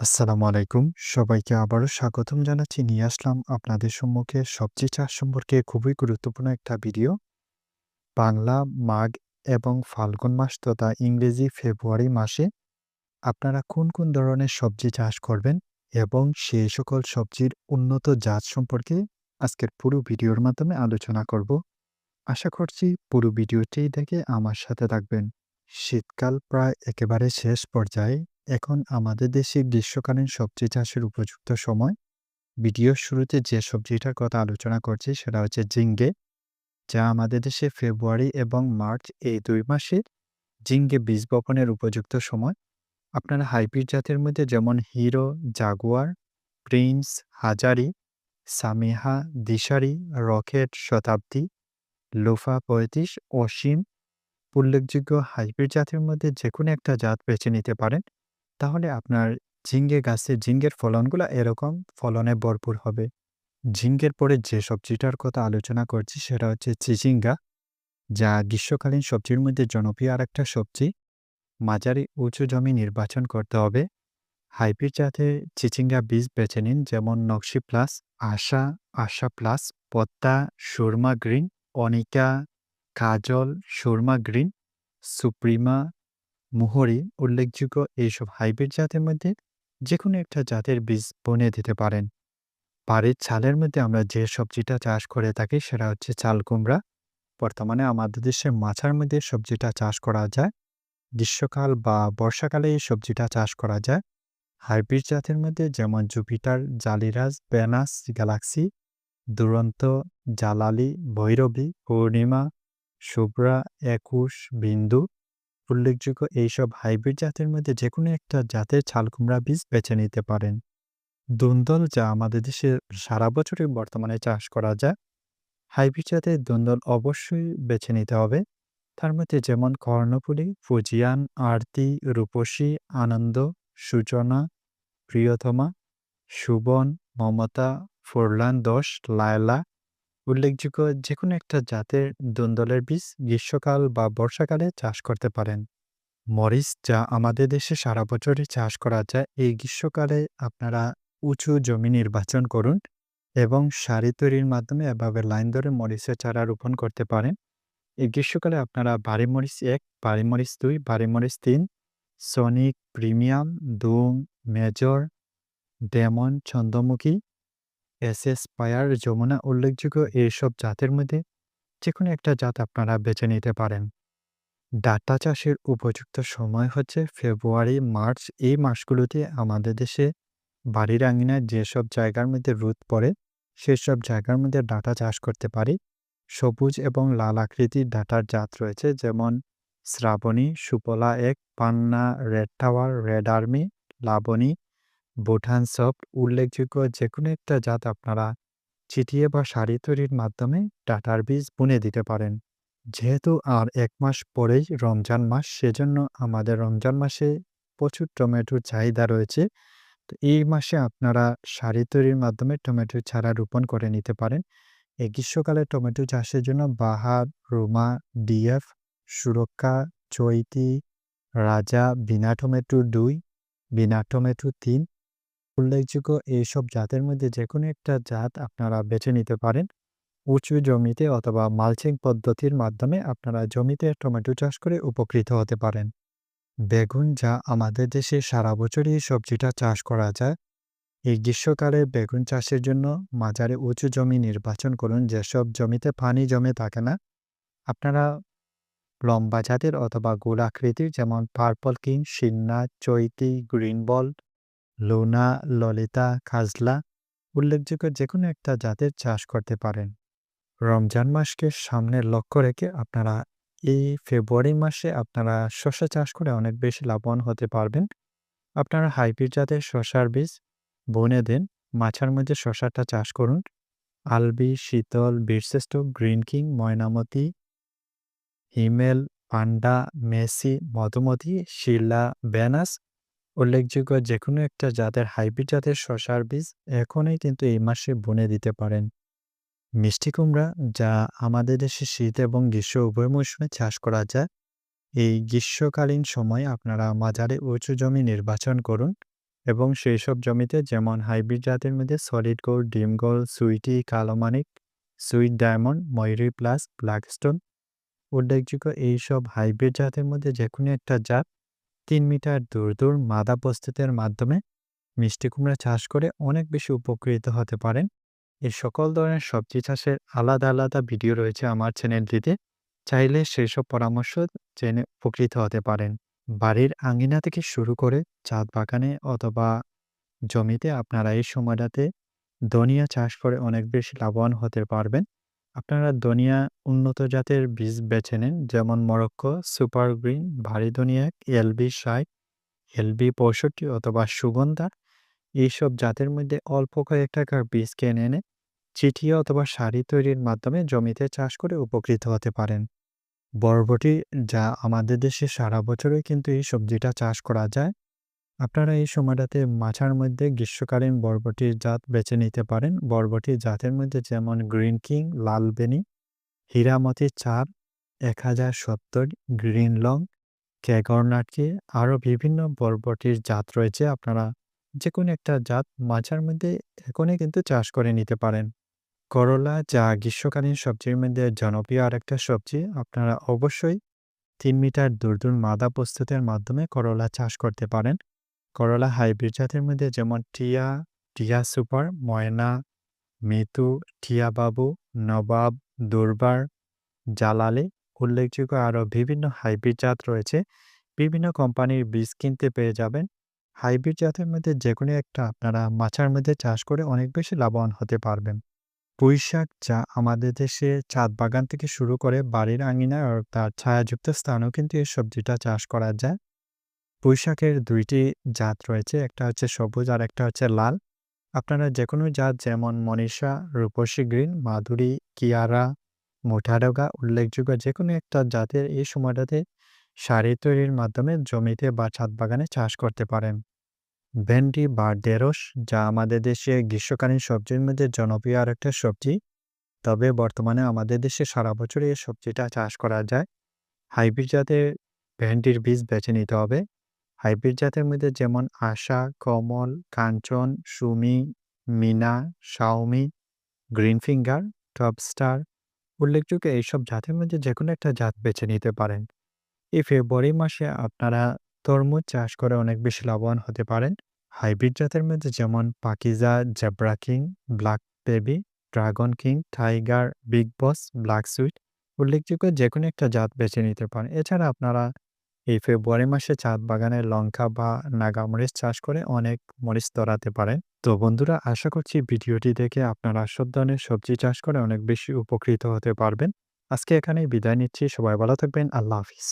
আসসালামু আলাইকুম। সবাইকে আবারও স্বাগতম জানাচ্ছি। নিয়ে আসলাম আপনাদের সম্মুখে সবজি চাষ সম্পর্কে খুবই গুরুত্বপূর্ণ একটা ভিডিও। বাংলা মাঘ এবং ফাল্গুন মাস তথা ইংরেজি ফেব্রুয়ারি মাসে আপনারা কোন, কোন ধরনের সবজি চাষ করবেন এবং সেই সকল সবজির উন্নত জাত সম্পর্কে আজকের পুরো ভিডিওর মাধ্যমে আলোচনা করব। আশা করছি পুরো ভিডিওটি দেখে আমার সাথে থাকবেন। শীতকাল প্রায় একেবারে শেষ পর্যায়ে। এখন আমাদের দেশে গ্রীষ্মকালীন সবজি চাষের উপযুক্ত সময়। ভিডিওর শুরুতে যে সবজিটার কথা আলোচনা করছি সেটা হচ্ছে জিঙ্গে যা আমাদের দেশে ফেব্রুয়ারি এবং মার্চ এই দুই মাসে জিঙ্গে বীজ বপনের উপযুক্ত সময়। আপনারা হাইব্রিড জাতের মধ্যে যেমন hero, jaguar, prince, Hazari, Samiha, Dishari, rocket, Shatabdi, লোফা ৩৫, অসীম উল্লেখযোগ্য হাইব্রিড জাতের মধ্যে যে কোনো একটা জাত বেছে নিতে পারেন। তাহলে আপনার ঝিঙ্গে গাছে ঝিঙ্গের ফলনগুলা এরকম ফলনে ভরপুর হবে। ঝিঙ্গের পরে যে সবজিটার কথা আলোচনা করছি সেটা হচ্ছে চিচিঙ্গা, যা গ্রীষ্মকালীন সবজির মধ্যে জনপ্রিয় আর একটা সবজি। মাঝারি উঁচু জমি নির্বাচন করতে হবে। হাইব্রিড জাতের চিচিঙ্গা বীজ বেছে নিন যেমন Nakshi plus, Asha, Asha plus, Padma, Surma green, Anika, Kajal, Surma green, Suprima, Muhuri উল্লেখযোগ্য এইসব হাইব্রিড জাতের মধ্যে যেকোনো একটা জাতের বীজ বনে দিতে পারেন। বাড়ির ছালের মধ্যে আমরা যে সবজিটা চাষ করে থাকি সেটা হচ্ছে চাল কুমড়া। বর্তমানে আমাদের দেশে মাছার মধ্যে সবজিটা চাষ করা যায়। গ্রীষ্মকাল বা বর্ষাকালে এই সবজিটা চাষ করা যায়। হাইব্রিড জাতের মধ্যে যেমন জুপিটার, জালিরাজ, বেনাস, গ্যালাক্সি, দুরন্ত, জালালি, ভৈরবী, পূর্ণিমা, শুভ্রা, একুশ, বিন্দু উল্লেখযোগ্য এইসব হাইব্রিড জাতের মধ্যে যেকোনো একটা জাতের ছালকুমড়া বীজ বেছে নিতে পারেন। দুন্দল যা আমাদের দেশে সারা বছরই বর্তমানে চাষ করা যায়। হাইব্রিড জাতের দুন্দল অবশ্যই বেছে নিতে হবে। তার মধ্যে যেমন কর্ণফুলী, ফুজিয়ান, আরতি, রূপসী, আনন্দ, সূচনা, প্রিয়তমা, সুবন, মমতা, ফোরলান দশ, লায়লা উল্লেখযোগ্য যেকোনো একটা জাতের দুন্দলের বীজ গ্রীষ্মকাল বা বর্ষাকালে চাষ করতে পারেন। মরিচ যা আমাদের দেশে সারা বছরই চাষ করা যায় এই গ্রীষ্মকালে আপনারা উঁচু জমি নির্বাচন করুন এবং সারি তৈরির মাধ্যমে এভাবে লাইন ধরে মরিচের চারা রোপণ করতে পারেন। এই গ্রীষ্মকালে আপনারা বাড়ি মরিচ এক, বাড়ি মরিচ দুই, বাড়ি মরিচ তিন, সনিক, প্রিমিয়াম, দুম, major, demon, Chandramukhi, S S পায়ার, Jamuna উল্লেখযোগ্য এইসব জাতের মধ্যে যে কোনো একটা জাত আপনারা বেছে নিতে পারেন। ডাটা চাষের উপযুক্ত সময় হচ্ছে ফেব্রুয়ারি, মার্চ এই মাসগুলোতে আমাদের দেশে বাড়ির আঙিনায় যেসব জায়গার মধ্যে রোদ পড়ে সেসব জায়গার মধ্যে ডাটা চাষ করতে পারি। সবুজ এবং লাল আকৃতির ডাটার জাত রয়েছে যেমন শ্রাবণী, সুপলা এক, Panna, red tower, red army, Laboni, Bhutan soft উল্লেখযোগ্য যে কোনো একটা জাত আপনারা ছিটিয়ে বা শাড়ি তৈরির মাধ্যমে ডাটার বীজ বুনে দিতে পারেন। যেহেতু আর এক মাস পরেই রমজান মাস সেজন্য আমাদের রমজান মাসে প্রচুর টমেটোর চাহিদা রয়েছে। তো এই মাসে আপনারা সারি তৈরির মাধ্যমে টমেটো চারা রোপণ করে নিতে পারেন। এই গ্রীষ্মকালে টমেটো চাষের জন্য বাহার, রোমা, ডিএফ, সুরক্ষা, চৈতি, রাজা, বিনা টমেটো দুই, বিনা টমেটো তিন উল্লেখযোগ্য এইসব জাতের মধ্যে যে কোনো একটা জাত আপনারা বেছে নিতে পারেন। উঁচু জমিতে অথবা মালচিং পদ্ধতির মাধ্যমে আপনারা জমিতে টমেটো চাষ করে উপকৃত হতে পারেন। বেগুন যা আমাদের দেশে সারা বছরই সবজিটা চাষ করা যায়। এই গ্রীষ্মকালে বেগুন চাষের জন্য মাঝারি উঁচু জমি নির্বাচন করুন যেসব জমিতে পানি জমে থাকে না। আপনারা লম্বা জাতের অথবা গোল আকৃতির যেমন purple king, Sinha, Chaiti, green ball, Luna, Lalita, খাজলা উল্লেখযোগ্য যেকোনো একটা জাতের চাষ করতে পারেন। রমজান মাসকে সামনে লক্ষ্য রেখে আপনারা এই ফেব্রুয়ারি মাসে আপনারা শসা চাষ করে অনেক বেশি লাভবান হতে পারবেন। আপনারা হাইব্রিড জাতের শসার বীজ বনে দেন। মাছার মধ্যে শসাটা চাষ করুন। Albi, Shital, Birshreshtha, green king, Moynamoti, Himel, panda, Messi, Madhumati, Shila, বেনাস উল্লেখযোগ্য যে কোনো একটা জাতের হাইব্রিড জাতের শসার বীজ এখনই কিন্তু এই মাসে বুনে দিতে পারেন। মিষ্টি কুমড়া যা আমাদের দেশে শীত এবং গ্রীষ্ম উভয় মৌসুমে চাষ করা যায়। এই গ্রীষ্মকালীন সময়ে আপনারা মাঝারি উঁচু জমি নির্বাচন করুন। এবং সেই সব জমিতে যেমন হাইব্রিড জাতের মধ্যে সলিড গোল্ড, ডিম গোল্ড, সুইটি, কালো মানিক, sweet diamond, Mayuri plus, blackstone উল্লেখযোগ্য এইসব হাইব্রিড জাতের মধ্যে যেকোনো একটা জাত ৩ মিটার দূর, দূর মাদা প্রস্তুতের মাধ্যমে মিষ্টি কুমড়া চাষ করে অনেক বেশি উপকৃত হতে পারেন। এই সকল ধরনের সবজি চাষের আলাদা, আলাদা ভিডিও রয়েছে আমার চ্যানেলটিতে। চাইলে সেসব পরামর্শ জেনে উপকৃত হতে পারেন। বাড়ির আঙ্গিনা থেকে শুরু করে চাঁদ বাগানে অথবা জমিতে আপনারা এই সময়টাতে ধনিয়া চাষ করে অনেক বেশি লাভবান হতে পারবেন। আপনারা ধনিয়া উন্নত জাতের বীজ বেছে নেন যেমন মরক্কো, সুপার গ্রিন, ভারী ধনিয়া, এলবি ৬০, এলবি ৬৫ অথবা সুগন্ধা এইসব জাতের মধ্যে অল্প কয়েক টাকার বীজ কিনে এনে চিঠিয়া অথবা শাড়ি তৈরির মাধ্যমে জমিতে চাষ করে উপকৃত হতে পারেন। বরবটি যা আমাদের দেশে সারা বছরই কিন্তু এই সবজিটা চাষ করা যায়। আপনারা এই সময়টাতে মাচার মধ্যে গ্রীষ্মকালীন বরবটির জাত বেছে নিতে পারেন। বরবটির জাতের মধ্যে যেমন গ্রিন কিং, লাল বেনি, হীরামতি ৪, ১০৭০, গ্রিন লং, ক্যাগরনাটকি আরও বিভিন্ন বরবটির জাত রয়েছে। আপনারা যেকোনো একটা জাত মাচার মধ্যে এখনই কিন্তু চাষ করে নিতে পারেন। করলা যা গ্রীষ্মকালীন সবজির মধ্যে জনপ্রিয় আরেকটা সবজি। আপনারা অবশ্যই তিন মিটার দূর, দূর মাদা প্রস্তুতের মাধ্যমে করলা চাষ করতে পারেন। করলা হাইব্রিড জাতের মধ্যে যেমন টিয়া, টিয়া সুপার, ময়না, মিতু, টিয়া বাবু, নবাব, দুর্বার, জালালি উল্লেখযোগ্য আরও বিভিন্ন হাইব্রিড জাত রয়েছে। বিভিন্ন কোম্পানির বীজ কিনতে পেয়ে যাবেন। হাইব্রিড জাতের মধ্যে যে কোনো একটা আপনারা মাছার মধ্যে চাষ করে অনেক বেশি লাভবান হতে পারবেন। পুঁইশাক যা আমাদের দেশে ছাদ বাগান থেকে শুরু করে বাড়ির আঙিনায় আর তার ছায়াযুক্ত স্থানেও কিন্তু এই সবজিটা চাষ করা যায়। পুঁইশাকের দুইটি জাত রয়েছে। একটা হচ্ছে সবুজ আর একটা হচ্ছে লাল। আপনারা যে কোনো জাত যেমন মনীষা, রূপসী গ্রিন, মাধুরী, কিয়ারা, মুঠাডোগা উল্লেখযোগ্য যে কোনো একটা জাতের এই সময়টাতে সারি তৈরির মাধ্যমে জমিতে বা ছাদ বাগানে চাষ করতে পারেন। ভেন্ডি বা ঢেঁড়স যা আমাদের দেশে গ্রীষ্মকালীন সবজির মধ্যে জনপ্রিয় আর একটা সবজি। তবে বর্তমানে আমাদের দেশে সারা বছরই এই সবজিটা চাষ করা যায়। হাইব্রিড জাতের ভেন্ডির বীজ বেছে নিতে হবে। হাইব্রিড জাতের মধ্যে যেমন Asha, Kamal, Kanchan, Sumi, Mina, Xiaomi, green finger, topstar উল্লেখযোগ্য এইসব জাতের মধ্যে যেকোনো একটা জাত বেছে নিতে পারেন। এই ফেব্রুয়ারি মাসে আপনারা তরমুজ চাষ করে অনেক বেশি লাভবান হতে পারেন। হাইব্রিড জাতের মধ্যে যেমন Pakiza, zebra king, black baby, dragon king, tiger, big boss, black sweet উল্লেখযোগ্য যে কোনো একটা জাত বেছে নিতে পারেন। এছাড়া আপনারা এই ফেব্রুয়ারি মাসে ছাদ বাগানে লঙ্কা বা নাগামরিচ চাষ করে অনেক মরিচ ধরাতে পারেন। তো বন্ধুরা, আশা করছি ভিডিওটি দেখে আপনারা সব ধরনের সবজি চাষ করে অনেক বেশি উপকৃত হতে পারবেন। আজকে এখানেই বিদায় নিচ্ছি। সবাই ভালো থাকবেন। আল্লাহ হাফিজ।